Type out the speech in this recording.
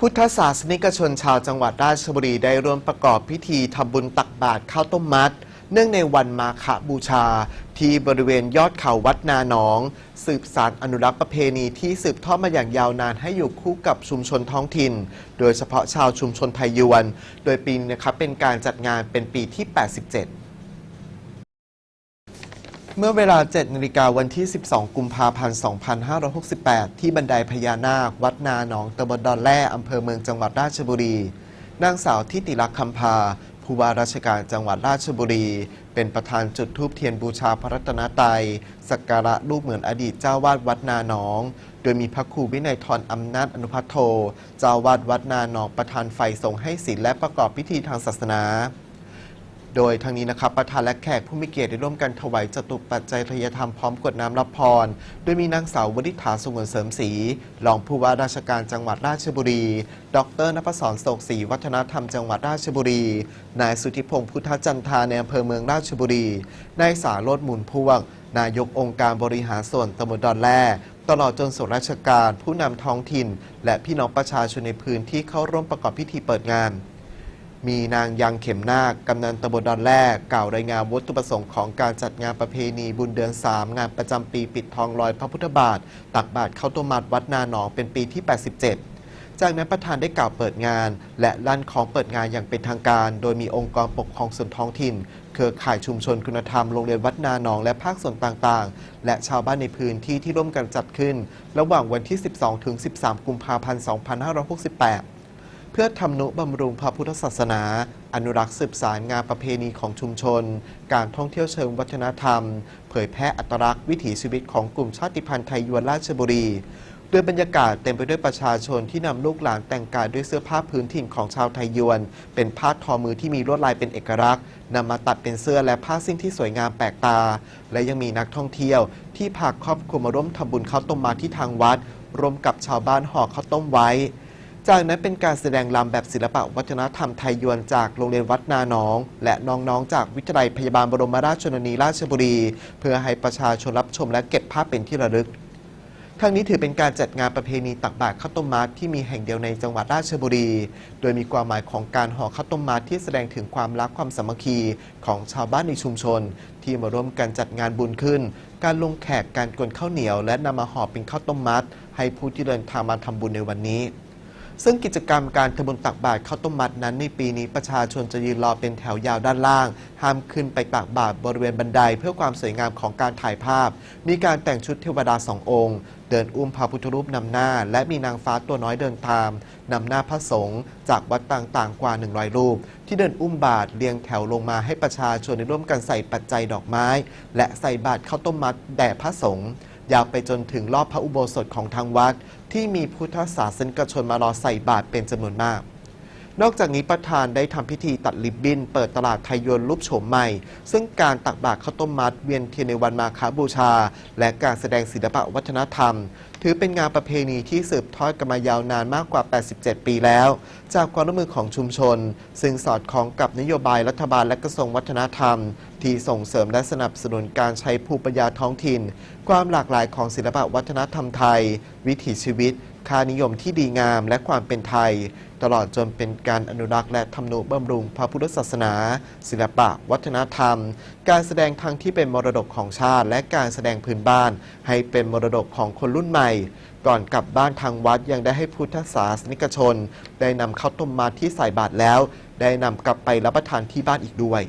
พุทธศาสนิกชนชาวจังหวัดราชบุรีได้ร่วมประกอบพิธีทำบุญตักบาตรข้าวต้มมัด เนื่องในวันมาฆบูชา ที่บริเวณยอดเขาวัดนาหนอง สืบสารอนุรักษ์ประเพณีที่สืบทอดมาอย่างยาวนานให้อยู่คู่กับชุมชนท้องถิ่น โดยเฉพาะชาวชุมชนไทยยวน โดยปีนี้นะครับเป็นการจัดงานเป็นปีที่ 87 เมื่อเวลา 7นาฬิกาวันที่ 12 กุมภาพันธ์ 2568 ที่บันไดพญานาค วัดนาหนองตำบลดอนแร่อำเภอเมืองจังหวัดราชบุรี นางสาวทิติลักษณ์คำพา ผู้ว่าราชการจังหวัดราชบุรี เป็นประธานจุดธูปเทียนบูชาพระรัตนตรัยสักการะรูปเหมือนอดีตเจ้าวาดวัดนาหนอง โดยมีพระครูวินัยทรอำนาจอนุพัทโท เจ้าวาดวัดนาหนองประธานไฟส่งให้ศีลและประกอบพิธีทางศาสนา โดยทางนี้นะครับประธานและแขกผู้มีเกียรติได้ร่วมกันถวายจตุปัจจัยทยธรรมพร้อมกวดน้ำรับพร โดยมีนางสาววริษฐาสงวนเสริมศรีรองผู้ว่าราชการจังหวัดราชบุรี ดรนภศรโศกศรีวัฒนธรรมจังหวัดราชบุรี นายสุธิพงศ์พุทธจันทาในอำเภอเมืองราชบุรี นายสาโรดมุนพวงนายกองค์การบริหารส่วนตำบลดอนแร่ตลอดจนส่วนราชการผู้นำท้องถิ่น และพี่น้องประชาชนในพื้นที่เข้าร่วมประกอบพิธีเปิดงาน มีนางยังเข็มนาคกำนันตำบลดอนแรกกล่าวรายงานวัตถุประสงค์ของการจัดงานประเพณีบุญเดือน 3 งานประจำปีปิดทองลอยพระพุทธบาท ตักบาตรข้าต้มมัดวัดนาหนองเป็นปีที่ 87จากนั้นประธานได้กล่าวเปิดงาน และลั่นของเปิดงานอย่างเป็นทางการ โดยมีองค์กรปกครองส่วนท้องถิ่น เครือข่ายชุมชนคุณธรรมโรงเรียนวัดนาหนองและภาคส่วนต่างๆ และชาวบ้านในพื้นที่ที่ร่วมกันจัดขึ้น ระหว่างวันที่ 12 ถึง 13 กุมภาพันธ์ 2568 พื่อทำนุบำรุงพระพุทธศาสนา อนุรักษ์สืบสารงานประเพณีของชุมชน การท่องเที่ยวเชิงวัฒนธรรม เผยแพร่อัตลักษณ์วิถีชีวิตของกลุ่มชาติพันธุ์ไทยยวนราชบุรีโดยบรรยากาศเต็มไปด้วยประชาชนที่นำลูกหลานแต่งกายด้วยเสื้อผ้าพื้นถิ่นของชาวไทยยวน เป็นผ้าทอมือที่มีลวดลายเป็นเอกลักษณ์นำมาตัดเป็นเสื้อและผ้าสิ้นที่สวยงามแปลกตา และยังมีนักท่องเที่ยว ที่พาครอบครัวมาร่วมทำบุญข้าวต้มมาที่ทางวัดร่วมกับชาวบ้านห่อข้าวต้มไว้ จากนั้นเป็นการแสดงรำแบบศิลปะวัฒนธรรมไทยยวนจากโรงเรียนวัดนาหนอง และน้องๆ จากวิทยาลัยพยาบาลบรมราชชนนีราชบุรี เพื่อให้ประชาชนรับชมและเก็บภาพเป็นที่ระลึกทั้งนี้ถือเป็นการจัดงานประเพณีตักบาตรข้าวต้มมัดที่มีแห่งเดียวในจังหวัดราชบุรี โดยมีความหมายของการห่อข้าวต้มมัดที่แสดงถึงความรักความสามัคคีของชาวบ้านในชุมชน ที่มาร่วมกันจัดงานบุญขึ้น การลงแขกการกวนข้าวเหนียว และนำมาห่อเป็นข้าวต้มมัด ให้ผู้ที่เดินทางมาทำบุญในวันนี้ ซึ่งกิจกรรมการทำบุญตักบาตรข้าวต้มมัดนั้นในปีนี้ประชาชนจะยืนรอเป็นแถวยาวด้านล่าง ห้ามขึ้นไปตักบาตรบริเวณบันไดเพื่อความสวยงามของการถ่ายภาพ มีการแต่งชุดเทวดาสององค์ เดินอุ้มพระพุทธรูปนำหน้า และมีนางฟ้าตัวน้อยเดินตามนำหน้าพระสงฆ์จากวัดต่างๆ กว่า 100 รูป ที่เดินอุ้มบาตรเรียงแถวลงมาให้ประชาชนได้ร่วมกันใส่ปัจจัยดอกไม้ และใส่บาตรข้าวต้มมัดแด่พระสงฆ์ยาวไปจนถึงรอบพระอุโบสถของทางวัดที่มีพุทธศาสนิกชนมารอใส่บาตรเป็นจำนวนมาก นอกจากนี้ประธานได้ทำพิธีตัดลิบบิ้นเปิดตลาดไทยยวนรูปโฉมใหม่ ซึ่งการตักบาตรข้าวต้มมัดเวียนเทียนในวันมาฆบูชา และการแสดงศิลปะวัฒนธรรม ถือเป็นงานประเพณีที่สืบทอดกันมายาวนานมากกว่า 87 ปีแล้ว จากความร่วมมือของชุมชน ซึ่งสอดคล้องกับนโยบายรัฐบาลและกระทรวงวัฒนธรรม ที่ส่งเสริมและสนับสนุนการใช้ภูมิปัญญาท้องถิ่น ความหลากหลายของศิลปะวัฒนธรรมไทย วิถีชีวิต ค่านิยมที่ดีงามและความเป็นไทย ตลอดจนเป็นการอนุรักษ์และทำนุบำรุงพระพุทธศาสนา ศิลปะ วัฒนธรรม การแสดงทั้งที่เป็นมรดกของชาติ และการแสดงพื้นบ้าน ให้เป็นมรดกของคนรุ่นใหม่ ก่อนกลับบ้านทางวัดยังได้ให้พุทธศาสนิกชน ได้นำข้าวต้มมัดที่ใส่บาตรแล้ว ได้นำกลับไปรับประทานที่บ้านอีกด้วย